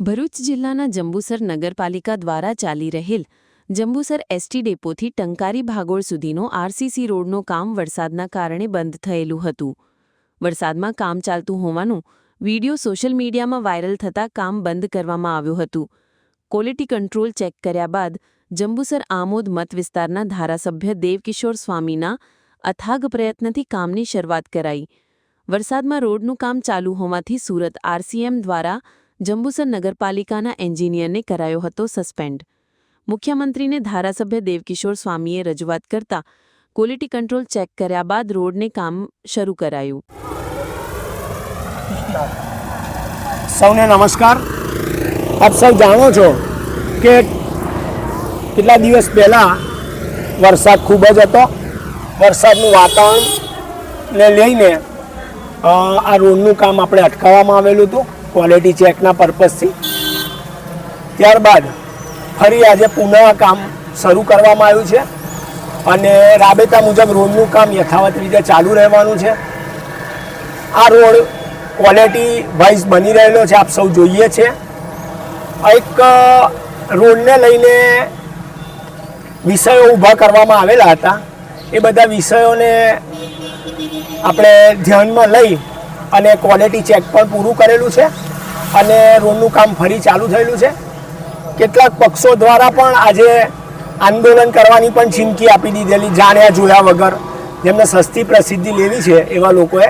ભરૂચ જિલ્લાના જંબુસર નગરપાલિકા દ્વારા ચાલી રહેલ જંબુસર એસટી ડેપોથી ટંકારી ભાગોળ સુધીનો આરસીસી રોડનું કામ વરસાદના કારણે બંધ થયેલું હતું. વરસાદમાં કામ ચાલતું હોવાનું વીડિયો સોશિયલ મીડિયામાં વાયરલ થતાં કામ બંધ કરવામાં આવ્યું હતું. ક્વોલિટી કંટ્રોલ ચેક કર્યા બાદ જંબુસર આમોદ મત વિસ્તારના ધારાસભ્ય દેવકિશોર સ્વામીના અથાગ પ્રયત્નથી કામની શરૂઆત કરાઈ. વરસાદમાં રોડનું કામ ચાલુ હોવાથી સુરત આરસીએમ દ્વારા જંબુસર નગરપાલિકાના એન્જિનિયરને કરાયો હતો સસ્પેન્ડ. મુખ્યમંત્રીને ધારાસભ્ય દેવકિશોર સ્વામીએ રજૂઆત કરતા ક્વોલિટી કંટ્રોલ ચેક કર્યા બાદ રોડને કામ શરૂ કરાયું. સૌને નમસ્કાર. આપ સૌ જાણો છો કે કેટલા દિવસ પહેલાં વરસાદ ખૂબ જ હતો. વરસાદનું વાતાવરણને લઈને આ રોડનું કામ આપણે અટકાવવામાં આવેલું હતું. ક્વોલિટી ચેકના પર્પઝથી ત્યારબાદ ફરી આજે પુનઃ કામ શરૂ કરવામાં આવ્યું છે અને રાબેતા મુજબ રોડનું કામ યથાવત રીતે ચાલુ રહેવાનું છે. આ રોડ ક્વોલિટી વાઇઝ બની રહેલો છે, આપ સૌ જોઈએ છે. એક રોડને લઈને વિષયો ઊભા કરવામાં આવેલા હતા. એ બધા વિષયોને આપણે ધ્યાનમાં લઈ અને ક્વોલિટી ચેક પણ પૂરું કરેલું છે. અને રોડનું કામ ફરી ચાલુ થયેલું છે. કેટલાક પક્ષો દ્વારા પણ આજે આંદોલન કરવાની પણ ચીમકી આપી દીધેલી, જાણ્યા જોયા વગર. જેમને સસ્તી પ્રસિદ્ધિ લેવી છે એવા લોકોએ.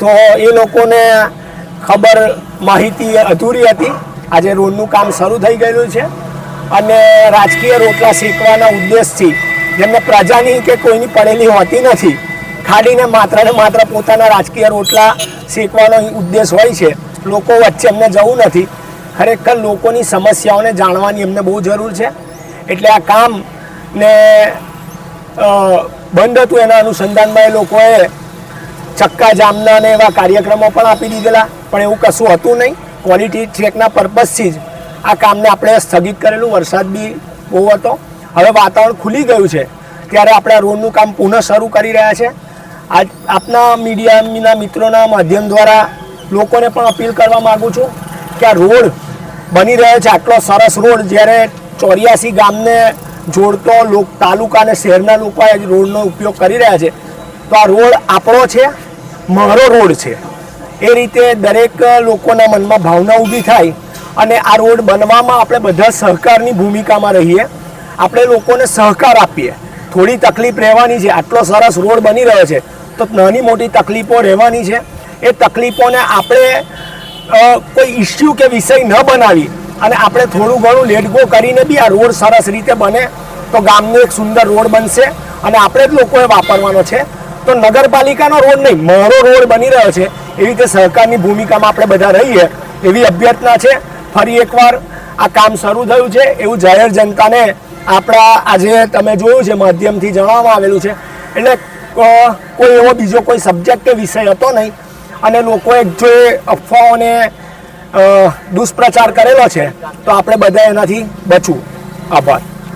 તો એ લોકોને ખબર માહિતી અધૂરી હતી. આજે રોડનું કામ શરૂ થઈ ગયેલું છે. અને રાજકીય રોટલા શેકવાના ઉદ્દેશથી જેમને પ્રજાની કે કોઈની પડેલી હોતી નથી ખાલીને માત્ર ને માત્ર પોતાના રાજકીય રોટલા શેકવાનો ઉદ્દેશ હોય છે. લોકો વચ્ચે અમને જવું નથી. ખરેખર લોકોની સમસ્યાઓને જાણવાની અમને બહુ જરૂર છે. એટલે આ કામ ને બંધ હતું એના અનુસંધાનમાં એ લોકોએ ચક્કા જામના ને એવા કાર્યક્રમો પણ આપી દીધેલા, પણ એવું કશું હતું નહીં. ક્વોલિટી ચેકના પર્પઝથી જ આ કામને આપણે સ્થગિત કરેલું. વરસાદ બી બહુ હતો. હવે વાતાવરણ ખુલી ગયું છે. ત્યારે આપણે આ રોડનું કામ પુનઃ શરૂ કરી રહ્યા છે. આજ આપના મીડિયાના મિત્રોના માધ્યમ દ્વારા લોકોને પણ અપીલ કરવા માગું છું કે આ રોડ બની રહ્યો છે. આટલો સરસ રોડ જ્યારે ચોર્યાસી ગામને જોડતો લોક, તાલુકા અને શહેરના લોકો આ રોડનો ઉપયોગ કરી રહ્યા છે, તો આ રોડ આપણો છે, મારો રોડ છે. એ રીતે દરેક લોકોના મનમાં ભાવના ઊભી થાય અને આ રોડ બનવામાં આપણે બધા સહકારની ભૂમિકામાં રહીએ. આપણે લોકોને સહકાર આપીએ. થોડી તકલીફ રહેવાની છે. આટલો સરસ રોડ બની રહ્યો છે. તો નાની મોટી તકલીફો રહેવાની છે. એ તકલીફોને આપણે કોઈ ઇસ્યુ કે વિષય ન બનાવી અને આપણે થોડું ઘણું લેટગો કરીને બી આ રોડ સરસ રીતે બને, તો ગામનો એક સુંદર રોડ બનશે અને આપણે જ લોકોએ વાપરવાનો છે. તો નગરપાલિકાનો રોડ નહીં, મારો રોડ બની રહ્યો છે. એવી રીતે સરકારની ભૂમિકામાં આપણે બધા રહીએ, એવી અભ્યર્થના છે. ફરી એકવાર આ કામ શરૂ થયું છે, એવું જાહેર જનતાને આપણા આજે તમે જોયું છે, માધ્યમથી જણાવવામાં આવેલું છે. એટલે કોઈ એવો બીજો કોઈ સબ્જેક્ટ કે વિષય હતો નહીં. અને લોકોએ જો એ અફવાઓને દુષ્પ્રચાર કરેલો છે તો આપણે બધા એનાથી બચવું. આભાર.